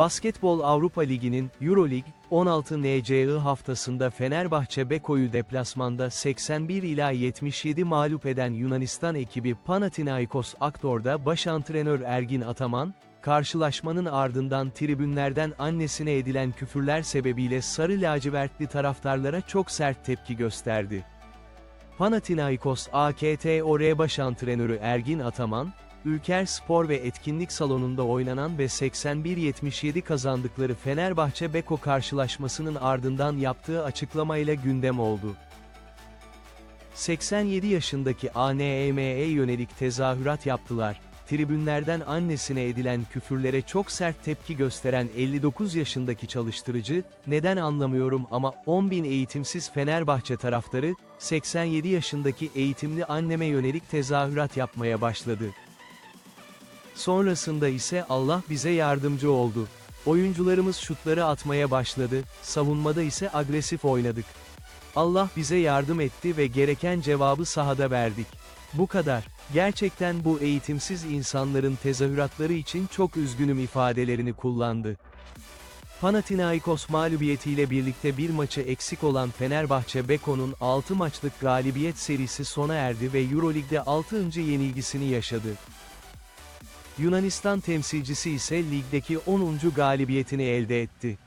Basketbol Avrupa Ligi'nin Euroleague 16 NCI haftasında Fenerbahçe Beko'yu deplasmanda 81 ila 77 mağlup eden Yunanistan ekibi Panathinaikos Aktor'da baş antrenör Ergin Ataman, karşılaşmanın ardından tribünlerden annesine edilen küfürler sebebiyle sarı lacivertli taraftarlara çok sert tepki gösterdi. Panathinaikos AKTOR baş antrenörü Ergin Ataman, Ülker Spor ve Etkinlik Salonu'nda oynanan ve 81-77 kazandıkları Fenerbahçe Beko karşılaşmasının ardından yaptığı açıklamayla gündem oldu. 87 yaşındaki ANEM'e yönelik tezahürat yaptılar. Tribünlerden annesine edilen küfürlere çok sert tepki gösteren 59 yaşındaki çalıştırıcı, neden anlamıyorum ama 10.000 eğitimsiz Fenerbahçe taraftarı, 87 yaşındaki eğitimli anneme yönelik tezahürat yapmaya başladı. Sonrasında ise Allah bize yardımcı oldu. Oyuncularımız şutları atmaya başladı, savunmada ise agresif oynadık. Allah bize yardım etti ve gereken cevabı sahada verdik. Bu kadar. Gerçekten bu eğitimsiz insanların tezahüratları için çok üzgünüm ifadelerini kullandı. Panathinaikos mağlubiyetiyle birlikte bir maçı eksik olan Fenerbahçe Beko'nun 6 maçlık galibiyet serisi sona erdi ve Euroleague'de 6. yenilgisini yaşadı. Yunanistan temsilcisi ise ligdeki 10. galibiyetini elde etti.